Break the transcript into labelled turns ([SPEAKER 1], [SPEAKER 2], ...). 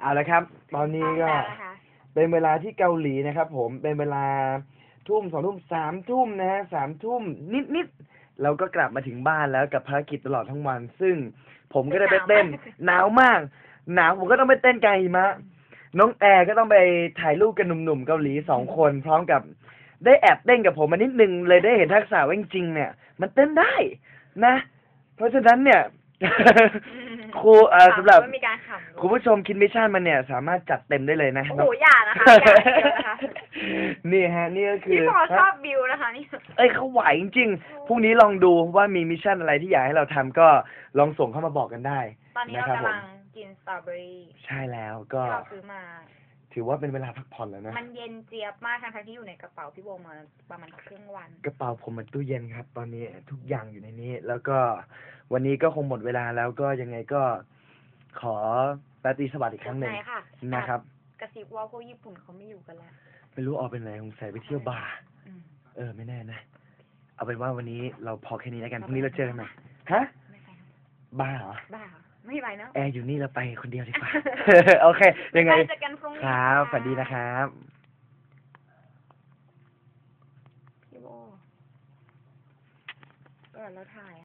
[SPEAKER 1] เอาละครับ ตอนนี้ก็
[SPEAKER 2] ได้แล้วนะคะ
[SPEAKER 1] เป็นเวลาที่เกาหลีนะครับ ผมเป็นเวลาทุ่มสองทุ่มสามทุ่มนะฮะสามทุ่มนิดนิดๆเราก็กลับมาถึงบ้านแล้วกับภารกิจตลอดทั้งวัน ซึ่งผมก็ได้ไปเต้นหนาวมาก หนาวผมก็ต้องไปเต้นกลางหิมะ น้องแอร์ก็ต้องไปถ่ายรูปกับหนุ่มๆเกาหลีสองคน พร้อมกับได้แอบเต้นกับผมมานิดนึงเลยได้เห็นทักษะว่าจริงๆเนี่ย มันเต้นได้นะ เพราะฉะนั้นเนี่ย ครูเอ่อสำหรับ
[SPEAKER 2] ไม่มีการขำ
[SPEAKER 1] คุณผู้ชมคิดมิชชั่นมันเนี่ย สามารถจัดเต็มได้เลยนะ
[SPEAKER 2] โอ้โหอย่านะคะอย่าเยอะนะคะ
[SPEAKER 1] นี่ฮะนี่ก็คือ
[SPEAKER 2] พี่พอชอบบิวนะคะนี่
[SPEAKER 1] เอ้ยเขาไหวจริงๆพรุ่งนี้ลองดูว่ามีมิชชั่นอะไรที่อยากให้เราทำก็ลองส่งเข้ามาบอกกันได้
[SPEAKER 2] ตอนนี้
[SPEAKER 1] นะ
[SPEAKER 2] เรา
[SPEAKER 1] ครับผม
[SPEAKER 2] กำลังกินสตรอเบอรี่
[SPEAKER 1] ใช่แล้วก็
[SPEAKER 2] ที่เราซื้อมา
[SPEAKER 1] ถือว่าเป็นเวลาพักผ่อนแล้วนะ
[SPEAKER 2] มันเย็นเจี๊ยบมากทั้งๆที่อยู่ในกระเป๋าพี่โบมาประมาณครึ่งวัน
[SPEAKER 1] กระเป๋าผมมันตู้เย็นครับ ตอนนี้ทุกอย่างอยู่ในนี้ แล้วก็ วันนี้ก็คงหมดเวลาแล้วก็ยังไงก็ขอราตรีสวัสดิ์อีกครั้งหนึ่ง
[SPEAKER 2] ไหนค่ะ
[SPEAKER 1] นะครับ
[SPEAKER 2] กระซิบว่าพวกญี่ปุ่นเขาไม่อยู่กันแล้ว
[SPEAKER 1] ไม่รู้ออกเป็นไหนคงใส่ไปเที่ยวบาร์
[SPEAKER 2] อืม
[SPEAKER 1] เออไม่แน่นะ เอาเป็นว่าวันนี้เราพอแค่นี้แล้วกันพรุ่งนี้เราเจอกันใหม่ฮะ
[SPEAKER 2] ไม่ไปนะ
[SPEAKER 1] บาร์เหรอ
[SPEAKER 2] บ้าเหรอไม่ไปเนอะ
[SPEAKER 1] แอร์อยู่นี่เราไปคนเดียวดีกว่า โอเค ยังไง
[SPEAKER 2] ปเจอกันพรุ่งนี้
[SPEAKER 1] ครับะสวัสดีนะครับ
[SPEAKER 2] พี่โบเออเราถ่าย